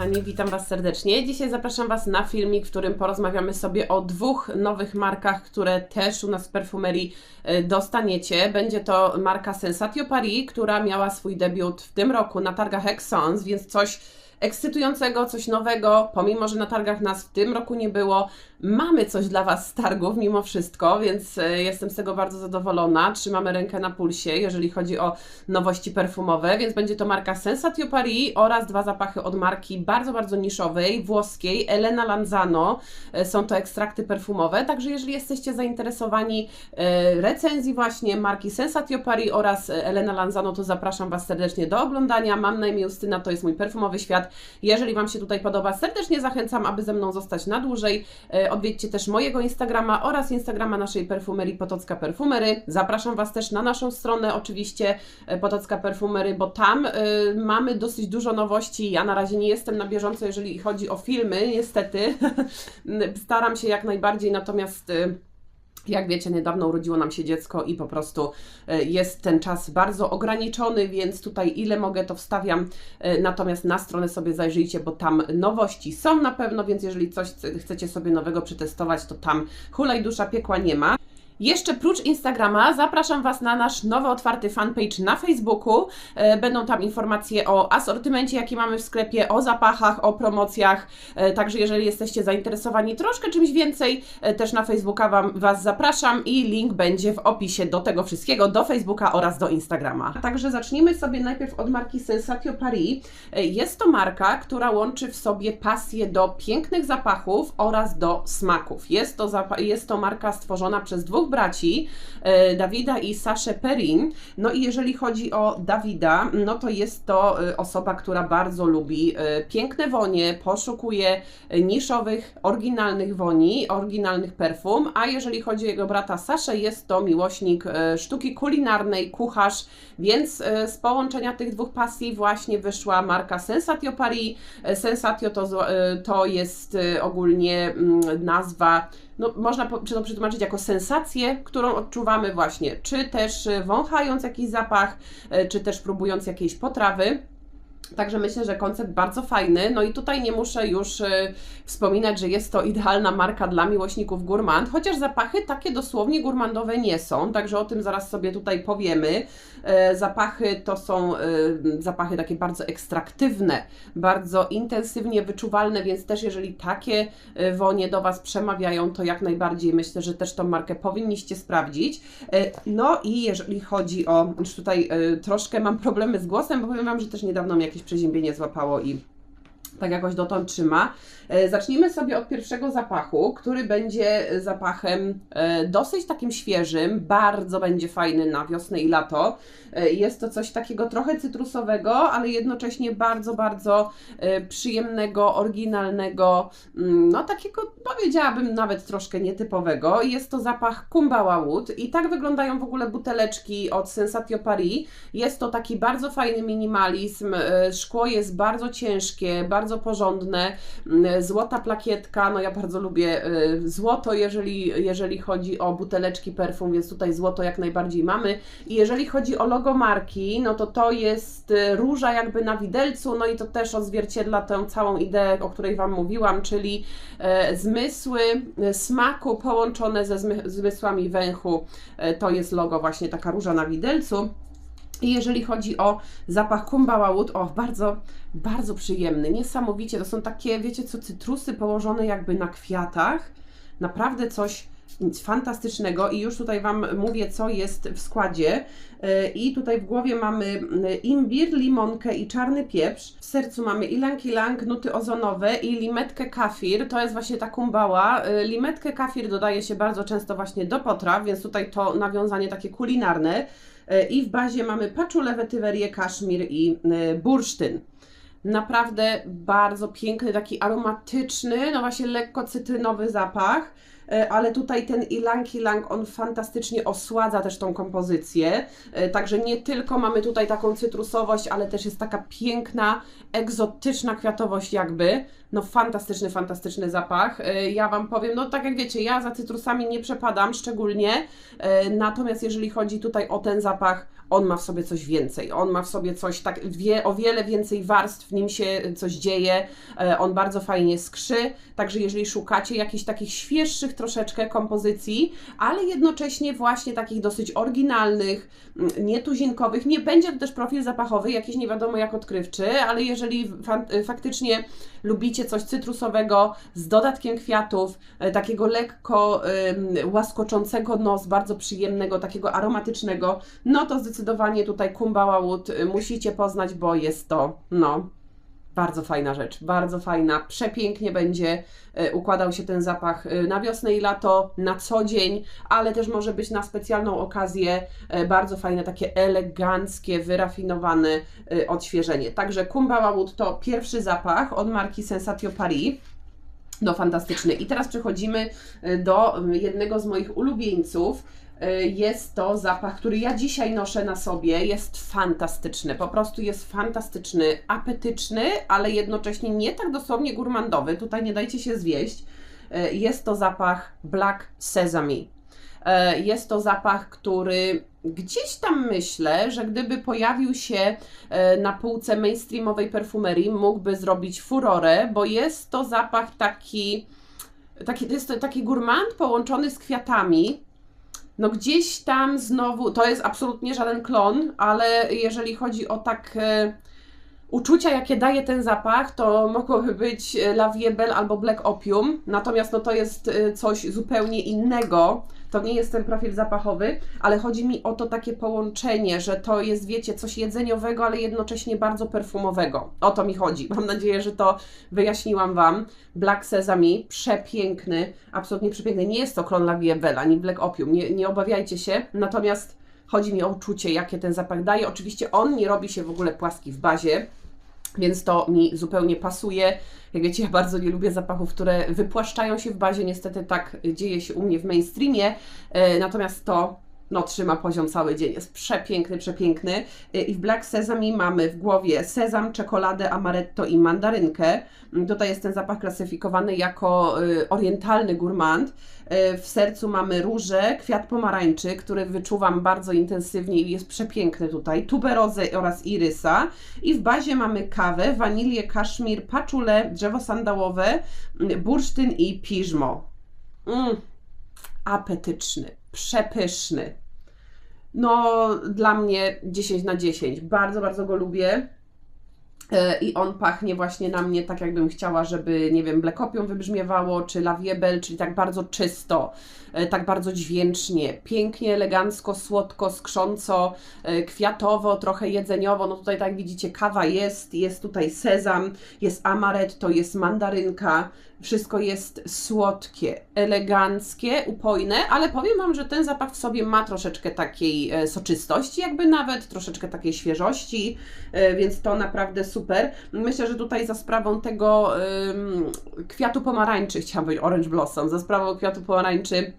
kochani, witam Was serdecznie. Dzisiaj zapraszam Was na filmik, w którym porozmawiamy sobie o dwóch nowych markach, które też u nas w perfumerii e, dostaniecie. Będzie to marka Sensatio Paris, która miała swój debiut w tym roku na targach Exons, więc coś ekscytującego, coś nowego, pomimo, że na targach nas w tym roku nie było. Mamy coś dla Was z targów mimo wszystko, więc e, jestem z tego bardzo zadowolona. Trzymamy rękę na pulsie, jeżeli chodzi o nowości perfumowe, więc będzie to marka Sensatio Paris oraz dwa zapachy od marki bardzo, bardzo niszowej, włoskiej, Elena Lanzano. E, Są to ekstrakty perfumowe, także jeżeli jesteście zainteresowani e, recenzji właśnie marki Sensatio Paris oraz Elena Lanzano, to zapraszam Was serdecznie do oglądania. Mam na imię Justyna, to jest mój perfumowy świat. Jeżeli Wam się tutaj podoba, serdecznie zachęcam, aby ze mną zostać na dłużej. E, Odwiedźcie też mojego Instagrama oraz Instagrama naszej perfumerii Potocka Perfumery. Zapraszam Was też na naszą stronę, oczywiście e, Potocka Perfumery, bo tam e, mamy dosyć dużo nowości. Ja na razie nie jestem na bieżąco, jeżeli chodzi o filmy, niestety. Staram się jak najbardziej, natomiast. Jak wiecie, niedawno urodziło nam się dziecko i po prostu e, jest ten czas bardzo ograniczony, więc tutaj ile mogę to wstawiam. E, Natomiast na stronę sobie zajrzyjcie, bo tam nowości są na pewno, więc jeżeli coś chce- chcecie sobie nowego przetestować, to tam hulaj dusza piekła nie ma. Jeszcze prócz Instagrama zapraszam Was na nasz nowy otwarty fanpage na Facebooku. E, Będą tam informacje o asortymencie, jaki mamy w sklepie, o zapachach, o promocjach. E, Także jeżeli jesteście zainteresowani troszkę czymś więcej, e, też na Facebooka wam, Was zapraszam i link będzie w opisie do tego wszystkiego, do Facebooka oraz do Instagrama. Także zacznijmy sobie najpierw od marki Sensatio Paris. Jest to marka, która łączy w sobie pasję do pięknych zapachów oraz do smaków. Jest to, jest to marka stworzona przez dwóch braci, e, Dawida i Saszę Perin. No i jeżeli chodzi o Dawida, no to jest to e, osoba, która bardzo lubi e, piękne wonie, poszukuje niszowych, oryginalnych woni, oryginalnych perfum, a jeżeli chodzi o jego brata Saszę, jest to miłośnik sztuki kulinarnej, kucharz, więc z połączenia tych dwóch pasji właśnie wyszła marka Sensatio Paris. Sensatio to, to jest ogólnie mm, nazwa no, można to przetłumaczyć jako sensację, którą odczuwamy właśnie, czy też y, wąchając jakiś zapach, y, czy też próbując jakiejś potrawy. Także myślę, że koncept bardzo fajny. No i tutaj nie muszę już y, wspominać, że jest to idealna marka dla miłośników gourmand, chociaż zapachy takie dosłownie gourmandowe nie są, także o tym zaraz sobie tutaj powiemy. E, zapachy to są e, zapachy takie bardzo ekstraktywne, bardzo intensywnie wyczuwalne, więc też jeżeli takie e, wonie do Was przemawiają, to jak najbardziej myślę, że też tą markę powinniście sprawdzić. E, No i jeżeli chodzi o, już tutaj troszkę mam problemy z głosem, bo powiem Wam, że też niedawno jakieś przeziębienie złapało i tak jakoś dotąd trzyma. E, Zacznijmy sobie od pierwszego zapachu, który będzie zapachem e, dosyć takim świeżym, bardzo będzie fajny na wiosnę i lato. E, Jest to coś takiego trochę cytrusowego, ale jednocześnie bardzo, bardzo przyjemnego, oryginalnego, mm, no takiego powiedziałabym nawet troszkę nietypowego. Jest to zapach Kumbała Wood i tak wyglądają w ogóle buteleczki od Sensatio Paris. Jest to taki bardzo fajny minimalizm, szkło jest bardzo ciężkie, bardzo porządne, mm, złota plakietka, no ja bardzo lubię e, złoto, jeżeli, jeżeli chodzi o buteleczki perfum, więc tutaj złoto jak najbardziej mamy. I jeżeli chodzi o logo marki, no to to jest e, róża jakby na widelcu, no i to też odzwierciedla tę całą ideę, o której Wam mówiłam, czyli e, zmysły e, smaku połączone ze zmy, zmysłami węchu. E, to jest logo właśnie taka róża na widelcu. I jeżeli chodzi o zapach Kumbała Wood, o bardzo, bardzo przyjemny, niesamowicie. To są takie, wiecie co, cytrusy położone jakby na kwiatach. Naprawdę coś fantastycznego i już tutaj Wam mówię, co jest w składzie. Yy, I tutaj w głowie mamy yy, imbir, limonkę i czarny pieprz. W sercu mamy ilang ilang, nuty ozonowe i limetkę kafir. To jest właśnie ta kumbała. Yy, Limetkę kafir dodaje się bardzo często właśnie do potraw, więc tutaj to nawiązanie takie kulinarne. Yy, I w bazie mamy paczulę, wetywerię, kaszmir i yy, bursztyn. Naprawdę bardzo piękny, taki aromatyczny, no właśnie lekko cytrynowy zapach. e, ale tutaj ten ilang ilang on fantastycznie osładza też tą kompozycję. E, także nie tylko mamy tutaj taką cytrusowość, ale też jest taka piękna, egzotyczna kwiatowość jakby. No fantastyczny, fantastyczny zapach. E, ja Wam powiem, no tak jak wiecie, ja za cytrusami nie przepadam szczególnie, natomiast jeżeli chodzi tutaj o ten zapach, on ma w sobie coś więcej. On ma w sobie coś tak, wie, o wiele więcej warstw, w nim się coś dzieje. E, on bardzo fajnie skrzy. Także jeżeli szukacie jakichś takich świeższych troszeczkę kompozycji, ale jednocześnie właśnie takich dosyć oryginalnych, mm, nietuzinkowych, nie będzie to też profil zapachowy, jakiś nie wiadomo jak odkrywczy, ale jeżeli fa- faktycznie lubicie coś cytrusowego z dodatkiem kwiatów, e, takiego lekko łaskoczącego nos, bardzo przyjemnego, takiego aromatycznego, no to zdecydowanie tutaj Kumbała y, musicie poznać, bo jest to, no, bardzo fajna rzecz, bardzo fajna, przepięknie będzie y, układał się ten zapach y, na wiosnę i lato, na co dzień, ale też może być na specjalną okazję bardzo fajne, takie eleganckie, wyrafinowane odświeżenie. Także Kumbała Wood to pierwszy zapach od marki Sensatio Paris. No fantastyczny. I teraz przechodzimy do jednego z moich ulubieńców, jest to zapach, który ja dzisiaj noszę na sobie. Jest fantastyczny, po prostu jest fantastyczny, apetyczny, ale jednocześnie nie tak dosłownie gurmandowy. Tutaj nie dajcie się zwieść. Y, jest to zapach Black Sesame. Y, jest to zapach, który gdzieś tam myślę, że gdyby pojawił się na półce mainstreamowej perfumerii, mógłby zrobić furorę, bo jest to zapach taki, taki jest to taki gourmand połączony z kwiatami, no gdzieś tam znowu, to jest absolutnie żaden klon, ale jeżeli chodzi o tak e, uczucia, jakie daje ten zapach, to mogłoby być La Viebel albo Black Opium, natomiast no to jest e, coś zupełnie innego. To nie jest ten profil zapachowy, ale chodzi mi o to takie połączenie, że to jest, wiecie, coś jedzeniowego, ale jednocześnie bardzo perfumowego. O to mi chodzi. Mam nadzieję, że to wyjaśniłam Wam. Black Sesame, przepiękny, absolutnie przepiękny. Nie jest to klon La Vie Belle, ani Black Opium, nie, nie obawiajcie się. Natomiast chodzi mi o uczucie, jakie ten zapach daje. Oczywiście on nie robi się w ogóle płaski w bazie, więc to mi zupełnie pasuje. Jak wiecie, ja bardzo nie lubię zapachów, które wypłaszczają się w bazie. Niestety tak dzieje się u mnie w mainstreamie. E, natomiast to no, trzyma poziom cały dzień. Jest przepiękny, przepiękny. E, I w Black Sesame mamy w głowie sezam, czekoladę, amaretto i mandarynkę. Mm, tutaj jest ten zapach klasyfikowany jako e, orientalny gourmand. E, w sercu mamy róże, kwiat pomarańczy, który wyczuwam bardzo intensywnie i jest przepiękny tutaj, tuberozę oraz irysa. I w bazie mamy kawę, wanilię, kaszmir, paczule, drzewo sandałowe, mm, bursztyn i piżmo. Mm, apetyczny, przepyszny. No, dla mnie 10 na 10. Bardzo, bardzo go lubię. E, i on pachnie właśnie na mnie tak, jakbym chciała, żeby, nie wiem, blekopią wybrzmiewało, czy lawiebel, czyli tak bardzo czysto, e, tak bardzo dźwięcznie, pięknie, elegancko, słodko, skrząco, e, kwiatowo, trochę jedzeniowo. No tutaj, tak widzicie, kawa jest, jest tutaj sezam, jest amaretto, jest mandarynka, wszystko jest słodkie, eleganckie, upojne, ale powiem Wam, że ten zapach w sobie ma troszeczkę takiej soczystości, jakby nawet troszeczkę takiej świeżości, więc to naprawdę super super. Myślę, że tutaj za sprawą tego kwiatu pomarańczy, chciałam powiedzieć orange blossom, za sprawą kwiatu pomarańczy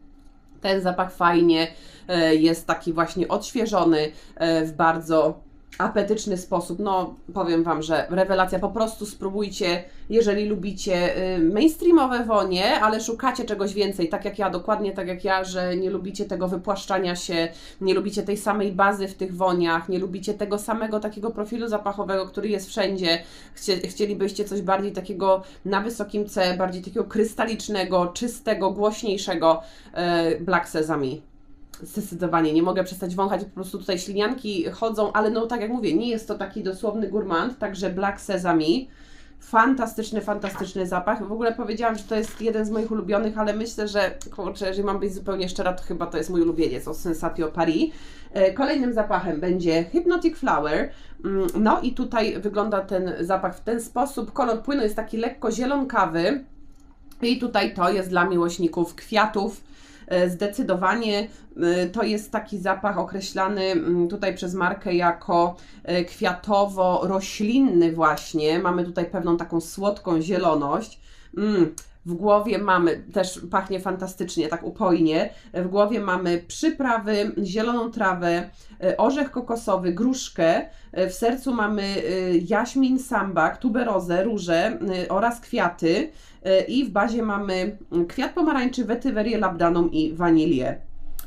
ten zapach fajnie e, jest taki właśnie odświeżony e, w bardzo apetyczny sposób. No, powiem Wam, że rewelacja. Po prostu spróbujcie, jeżeli lubicie y, mainstreamowe wonie, ale szukacie czegoś więcej, tak jak ja, dokładnie tak jak ja, że nie lubicie tego wypłaszczania się, nie lubicie tej samej bazy w tych woniach, nie lubicie tego samego takiego profilu zapachowego, który jest wszędzie. Chcie, chcielibyście coś bardziej takiego na wysokim C, bardziej takiego krystalicznego, czystego, głośniejszego y, Black Sesame. Zdecydowanie, nie mogę przestać wąchać, po prostu tutaj ślinianki chodzą, ale no tak jak mówię, nie jest to taki dosłowny gourmand, także Black Sesame, fantastyczny, fantastyczny zapach. W ogóle powiedziałam, że to jest jeden z moich ulubionych, ale myślę, że, kurczę, jeżeli mam być zupełnie szczera, to chyba to jest mój ulubieniec od Sensatio Paris. E, kolejnym zapachem będzie Hypnotic Flower. Mm, no i tutaj wygląda ten zapach w ten sposób. Kolor płynu jest taki lekko zielonkawy. I tutaj to jest dla miłośników kwiatów zdecydowanie e, to jest taki zapach określany mm, tutaj przez markę jako e, kwiatowo-roślinny właśnie. Mamy tutaj pewną taką słodką zieloność. Mm, W głowie mamy, też pachnie fantastycznie, tak upojnie. W głowie mamy przyprawy, zieloną trawę, e, orzech kokosowy, gruszkę. E, W sercu mamy e, jaśmin, sambak, tuberozę, róże oraz kwiaty. I w bazie mamy kwiat pomarańczy, wetywerię labdanum i wanilię.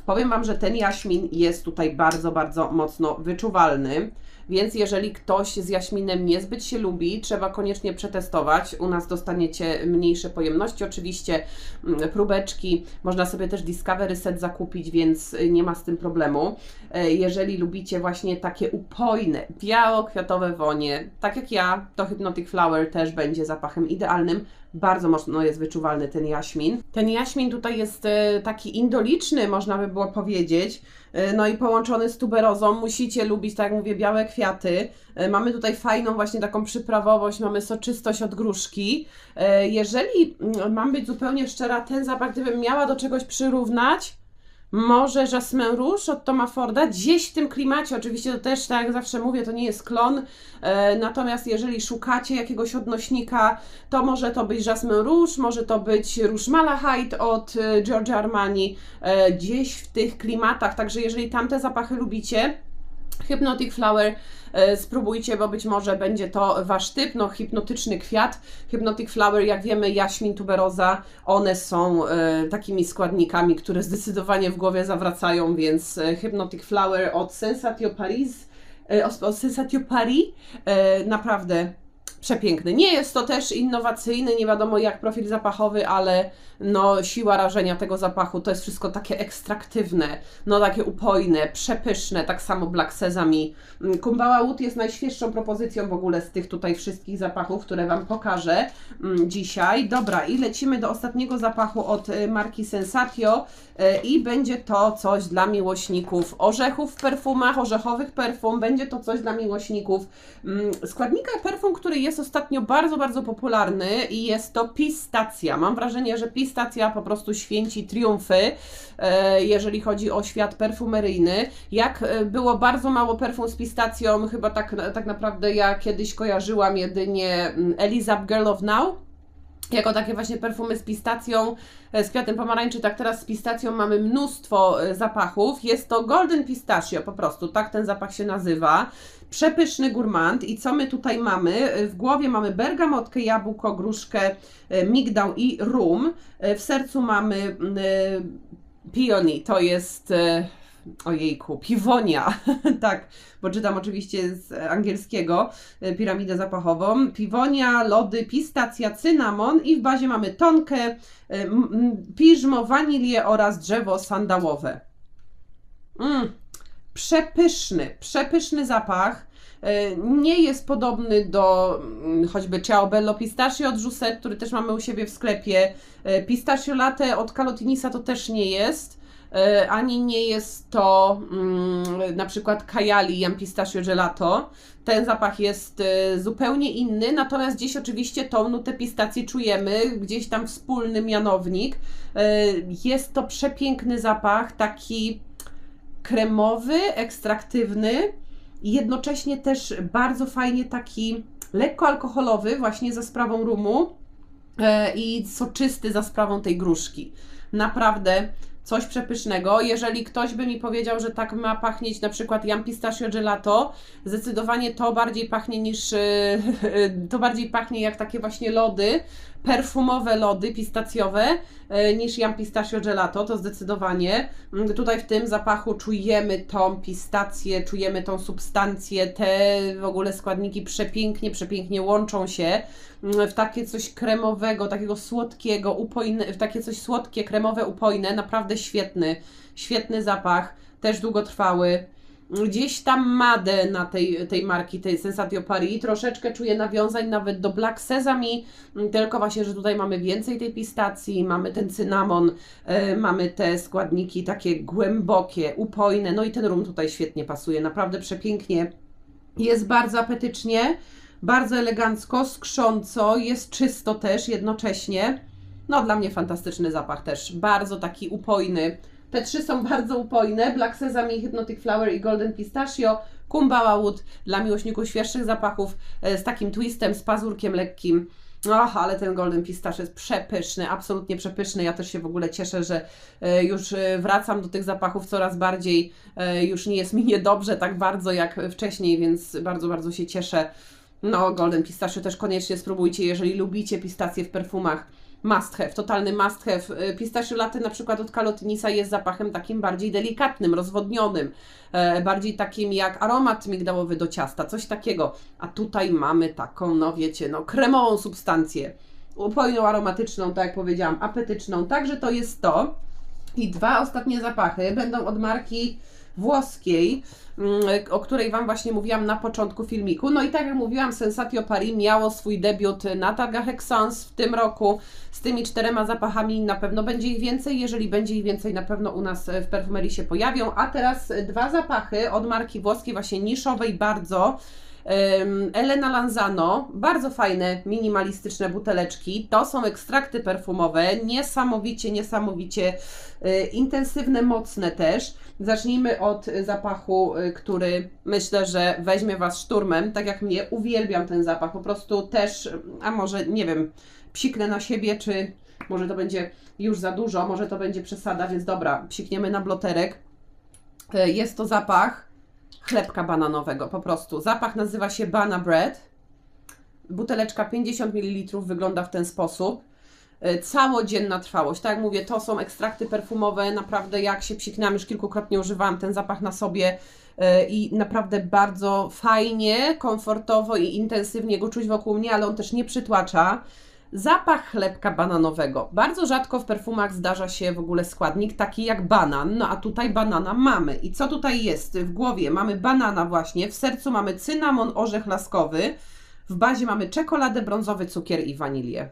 Powiem Wam, że ten jaśmin jest tutaj bardzo, bardzo mocno wyczuwalny. Więc jeżeli ktoś z jaśminem niezbyt się lubi, trzeba koniecznie przetestować. U nas dostaniecie mniejsze pojemności, oczywiście mm, próbeczki. Można sobie też Discovery Set zakupić, więc nie ma z tym problemu. E, Jeżeli lubicie właśnie takie upojne, biało-kwiatowe wonie, tak jak ja, to Hypnotic Flower też będzie zapachem idealnym. Bardzo mocno jest wyczuwalny ten jaśmin. Ten jaśmin tutaj jest e, taki indoliczny, można by było powiedzieć. E, No i połączony z tuberozą. Musicie lubić, tak jak mówię, białe kwiaty. E, Mamy tutaj fajną właśnie taką przyprawowość, mamy soczystość od gruszki. E, Jeżeli mm, mam być zupełnie szczera, ten zapach, gdybym miała do czegoś przyrównać, może Jasmin Rouge od Toma Forda, gdzieś w tym klimacie, oczywiście to też, tak jak zawsze mówię, to nie jest klon, e, natomiast jeżeli szukacie jakiegoś odnośnika, to może to być Jasmin Rouge, może to być Rouge Malachite od e, Giorgio Armani, e, gdzieś w tych klimatach, także jeżeli tamte zapachy lubicie, Hypnotic Flower e, spróbujcie, bo być może będzie to Wasz typ, no hipnotyczny kwiat. Hypnotic Flower, jak wiemy, jaśmin, tuberoza, one są e, takimi składnikami, które zdecydowanie w głowie zawracają, więc e, Hypnotic Flower od Sensatio Paris, od Sensatio Paris, naprawdę przepiękny. Nie jest to też innowacyjny, nie wiadomo jak profil zapachowy, ale no siła rażenia tego zapachu to jest wszystko takie ekstraktywne, no takie upojne, przepyszne, tak samo Black Sesame. Mm, Kumbała Wood jest najświeższą propozycją w ogóle z tych tutaj wszystkich zapachów, które Wam pokażę mm, dzisiaj. Dobra, i lecimy do ostatniego zapachu od y, marki Sensatio y, i będzie to coś dla miłośników orzechów w perfumach, orzechowych perfum, będzie to coś dla miłośników mm, składnika perfum, który jest ostatnio bardzo, bardzo popularny i jest to pistacja. Mam wrażenie, że pistacja po prostu święci triumfy, e, jeżeli chodzi o świat perfumeryjny. Jak e, było bardzo mało perfum z pistacją, chyba tak, tak naprawdę ja kiedyś kojarzyłam jedynie mm, Elizabeth Girl of Now, jako takie właśnie perfumy z pistacją, e, z kwiatem pomarańczy, tak teraz z pistacją mamy mnóstwo e, zapachów. Jest to Golden Pistachio, po prostu tak ten zapach się nazywa. Przepyszny gourmand i co my tutaj mamy? E, W głowie mamy bergamotkę, jabłko, gruszkę, migdał i rum. W sercu mamy mm, peony, to jest... Ojejku, piwonia, tak, bo czytam oczywiście z angielskiego e, piramidę zapachową. Piwonia, lody, pistacja, cynamon i w bazie mamy tonkę, e, piżmo, wanilię oraz drzewo sandałowe. Mm, przepyszny, przepyszny zapach. E, Nie jest podobny do mm, choćby Ciao Bello Pistachio od Juset, który też mamy u siebie w sklepie. Pistachio Latte od Calotinisa to też nie jest. E, Ani nie jest to mm, na przykład Kajali Jam Pistachio Gelato. Ten zapach jest e, zupełnie inny, natomiast gdzieś oczywiście tą nutę pistacji czujemy, gdzieś tam wspólny mianownik. E, Jest to przepiękny zapach, taki kremowy, ekstraktywny jednocześnie też bardzo fajnie taki lekko alkoholowy, właśnie za sprawą rumu i soczysty za sprawą tej gruszki. Naprawdę coś przepysznego. Jeżeli ktoś by mi powiedział, że tak ma pachnieć na przykład jam pistachio gelato, zdecydowanie to bardziej pachnie niż e, to bardziej pachnie jak takie właśnie lody, perfumowe lody pistacjowe e, niż jam pistachio gelato, to zdecydowanie. Mm, Tutaj w tym zapachu czujemy tą pistację, czujemy tą substancję, te w ogóle składniki przepięknie, przepięknie łączą się mm, w takie coś kremowego, takiego słodkiego, upojne, w takie coś słodkie, kremowe, upojne, naprawdę świetny, świetny zapach, też długotrwały. Gdzieś tam madę na tej, tej marki, tej Sensatio Paris. Troszeczkę czuję nawiązań nawet do Black Sesame, tylko właśnie, że tutaj mamy więcej tej pistacji, mamy ten cynamon, e, mamy te składniki takie głębokie, upojne, no i ten rum tutaj świetnie pasuje, naprawdę przepięknie. Jest bardzo apetycznie, bardzo elegancko, skrząco, jest czysto też jednocześnie. No dla mnie fantastyczny zapach też, bardzo taki upojny. Te trzy są bardzo upojne, Black Sesame, Hypnotic Flower i Golden Pistachio. Kumbała Wood dla miłośników świeższych zapachów e, z takim twistem, z pazurkiem lekkim. Och, ale ten Golden Pistache jest przepyszny, absolutnie przepyszny. Ja też się w ogóle cieszę, że e, już e, wracam do tych zapachów coraz bardziej. Już nie jest mi niedobrze tak bardzo jak wcześniej, więc bardzo, bardzo się cieszę. No, Golden Pistache też koniecznie spróbujcie, jeżeli lubicie pistacje w perfumach must have, totalny must have. Pistachio latte na przykład od Calotynisa jest zapachem takim bardziej delikatnym, rozwodnionym, e, bardziej takim jak aromat migdałowy do ciasta, coś takiego. A tutaj mamy taką, no wiecie, no kremową substancję, upojną aromatyczną, tak jak powiedziałam, apetyczną. Także to jest to. I dwa ostatnie zapachy będą od marki włoskiej, mm, o której Wam właśnie mówiłam na początku filmiku. No i tak jak mówiłam, Sensatio Paris miało swój debiut na targach Exans w tym roku z tymi czterema zapachami. Na pewno będzie ich więcej, jeżeli będzie ich więcej, na pewno u nas w perfumerii się pojawią. A teraz dwa zapachy od marki włoskiej, właśnie niszowej bardzo, Elena Lanzano, bardzo fajne, minimalistyczne buteleczki. To są ekstrakty perfumowe, niesamowicie, niesamowicie y, intensywne, mocne też. Zacznijmy od zapachu, y, który myślę, że weźmie Was szturmem, tak jak mnie. Uwielbiam ten zapach, po prostu też, a może nie wiem, psiknę na siebie, czy może to będzie już za dużo, może to będzie przesada, więc dobra, psikniemy na bloterek. Y, jest to zapach chlebka bananowego, po prostu. Zapach nazywa się Bana Bread. Buteleczka 50 ml wygląda w ten sposób. E, całodzienna trwałość. Tak jak mówię, to są ekstrakty perfumowe. Naprawdę, jak się psiknęłam, już kilkukrotnie używałam ten zapach na sobie e, i naprawdę bardzo fajnie, komfortowo i intensywnie go czuć wokół mnie, ale on też nie przytłacza. Zapach chlebka bananowego. Bardzo rzadko w perfumach zdarza się w ogóle składnik taki jak banan, no a tutaj banana mamy. I co tutaj jest? W głowie mamy banana właśnie, w sercu mamy cynamon, orzech laskowy, w bazie mamy czekoladę, brązowy cukier i wanilię.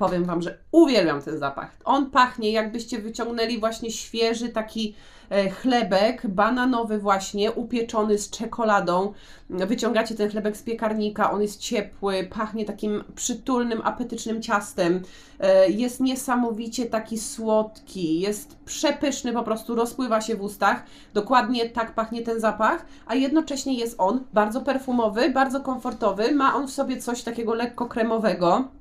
Powiem Wam, że uwielbiam ten zapach. On pachnie, jakbyście wyciągnęli właśnie świeży taki e, chlebek bananowy właśnie, upieczony z czekoladą. Wyciągacie ten chlebek z piekarnika, on jest ciepły, pachnie takim przytulnym, apetycznym ciastem. E, jest niesamowicie taki słodki, jest przepyszny, po prostu rozpływa się w ustach. Dokładnie tak pachnie ten zapach, a jednocześnie jest on bardzo perfumowy, bardzo komfortowy. Ma on w sobie coś takiego lekko kremowego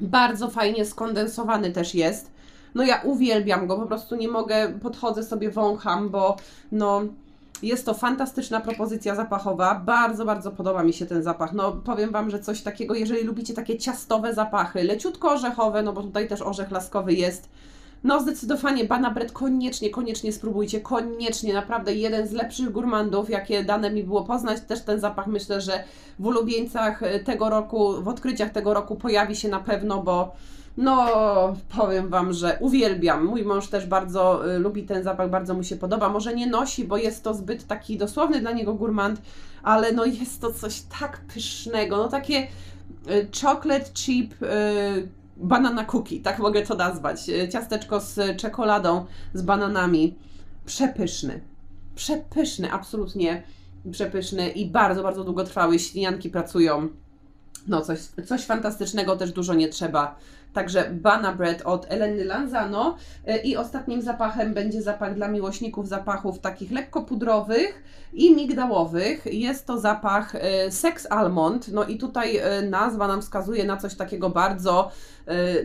bardzo fajnie skondensowany też jest. No ja uwielbiam go, po prostu nie mogę, podchodzę sobie, wącham, bo no jest to fantastyczna propozycja zapachowa. Bardzo, bardzo podoba mi się ten zapach. No powiem Wam, że coś takiego, jeżeli lubicie takie ciastowe zapachy, leciutko orzechowe, no bo tutaj też orzech laskowy jest, no zdecydowanie Bana Bread koniecznie, koniecznie spróbujcie, koniecznie, naprawdę jeden z lepszych gurmandów, jakie dane mi było poznać, też ten zapach myślę, że w ulubieńcach tego roku, w odkryciach tego roku pojawi się na pewno, bo no, powiem Wam, że uwielbiam. Mój mąż też bardzo y, lubi ten zapach, bardzo mu się podoba. Może nie nosi, bo jest to zbyt taki dosłowny dla niego gurmand, ale no jest to coś tak pysznego, no takie y, chocolate chip y, banana cookie, tak mogę to nazwać. E, ciasteczko z czekoladą, z bananami. Przepyszny. Przepyszny, absolutnie przepyszny i bardzo, bardzo długotrwały. Ślinianki pracują. No, coś, coś fantastycznego, też dużo nie trzeba. Także Bana Bread od Eleny Lanzano. E, I ostatnim zapachem będzie zapach dla miłośników zapachów takich lekko pudrowych i migdałowych. Jest to zapach e, Sex Almond. No i tutaj nazwa nam wskazuje na coś takiego bardzo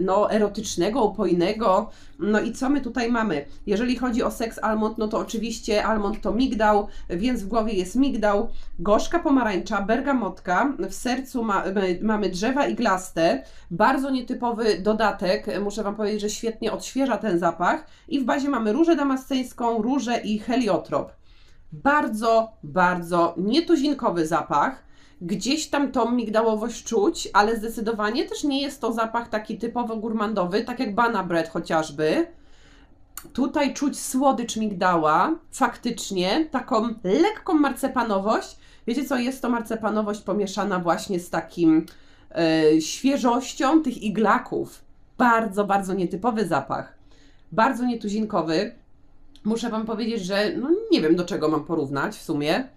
no, erotycznego, upojnego. No i co my tutaj mamy? Jeżeli chodzi o seks almond, no to oczywiście almond to migdał, więc w głowie jest migdał, gorzka pomarańcza, bergamotka, w sercu ma, mamy drzewa iglaste, bardzo nietypowy dodatek, muszę Wam powiedzieć, że świetnie odświeża ten zapach i w bazie mamy różę damasceńską, różę i heliotrop. Bardzo, bardzo nietuzinkowy zapach, Gdzieś tam tą migdałowość czuć, ale zdecydowanie też nie jest to zapach taki typowo gurmandowy, tak jak Bana Bread chociażby. Tutaj czuć słodycz migdała, faktycznie, taką lekką marcepanowość. Wiecie co, jest to marcepanowość pomieszana właśnie z takim e, świeżością tych iglaków. Bardzo, bardzo nietypowy zapach. Bardzo nietuzinkowy. Muszę Wam powiedzieć, że no nie wiem do czego mam porównać w sumie.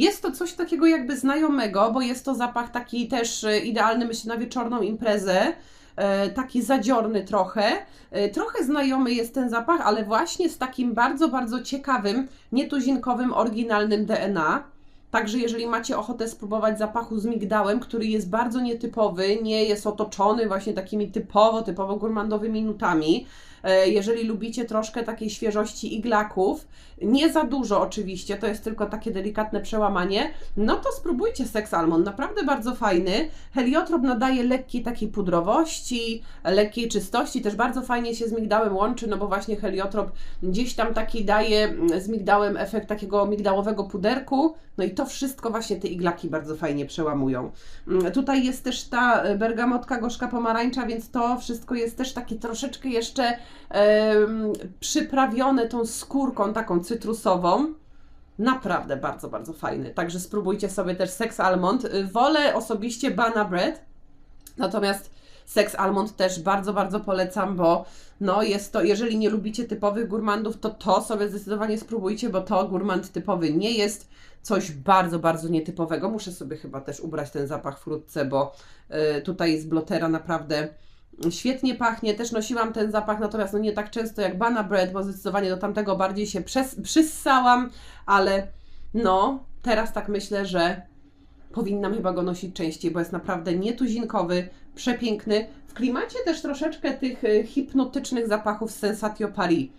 Jest to coś takiego jakby znajomego, bo jest to zapach taki też e, idealny, myślę, na wieczorną imprezę. E, taki zadziorny trochę. E, trochę znajomy jest ten zapach, ale właśnie z takim bardzo, bardzo ciekawym, nietuzinkowym, oryginalnym DNA. Także jeżeli macie ochotę spróbować zapachu z migdałem, który jest bardzo nietypowy, nie jest otoczony właśnie takimi typowo, typowo gurmandowymi nutami, jeżeli lubicie troszkę takiej świeżości iglaków, nie za dużo oczywiście, to jest tylko takie delikatne przełamanie, no to spróbujcie Sex Almond, naprawdę bardzo fajny. Heliotrop nadaje lekkiej takiej pudrowości, lekkiej czystości, też bardzo fajnie się z migdałem łączy, no bo właśnie heliotrop gdzieś tam taki daje mm, z migdałem efekt takiego migdałowego puderku, no i to wszystko właśnie te iglaki bardzo fajnie przełamują. Mm, Tutaj jest też ta e, bergamotka gorzka pomarańcza, więc to wszystko jest też takie troszeczkę jeszcze przyprawione tą skórką taką cytrusową. Naprawdę bardzo, bardzo fajny. Także spróbujcie sobie też Sex Almond. Y, Wolę osobiście Bana Bread, natomiast Sex Almond też bardzo, bardzo polecam, bo no jest to, jeżeli nie lubicie typowych gurmandów, to to sobie zdecydowanie spróbujcie, bo to gurmand typowy nie jest coś bardzo, bardzo nietypowego. Muszę sobie chyba też ubrać ten zapach wkrótce, bo y, tutaj z blotera naprawdę świetnie pachnie. Też nosiłam ten zapach, natomiast no nie tak często jak Bana Bread, bo zdecydowanie do tamtego bardziej się przes- przyssałam, ale no teraz tak myślę, że powinnam chyba go nosić częściej, bo jest naprawdę nietuzinkowy, przepiękny. W klimacie też troszeczkę tych y, hipnotycznych zapachów z Sensatio Paris.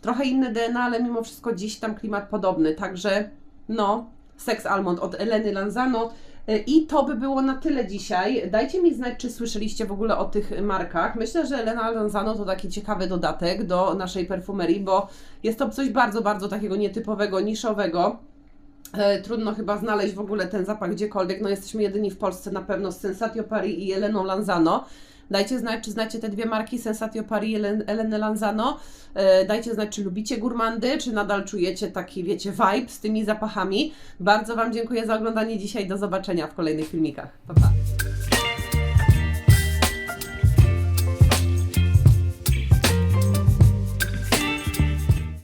Trochę inne DNA, ale mimo wszystko gdzieś tam klimat podobny. Także no, Sex Almond od Eleny Lanzano. Y, I to by było na tyle dzisiaj. Dajcie mi znać, czy słyszeliście w ogóle o tych markach. Myślę, że Elena Lanzano to taki ciekawy dodatek do naszej perfumerii, bo jest to coś bardzo, bardzo takiego nietypowego, niszowego. E, Trudno chyba znaleźć w ogóle ten zapach gdziekolwiek. No jesteśmy jedyni w Polsce na pewno z Sensatio Paris i Eleną Lanzano. Dajcie znać, czy znacie te dwie marki, Sensatio Paris i Elen- Eleny Lanzano. E, Dajcie znać, czy lubicie gurmandy, czy nadal czujecie taki, wiecie, vibe z tymi zapachami. Bardzo Wam dziękuję za oglądanie dzisiaj. Do zobaczenia w kolejnych filmikach. Pa, pa.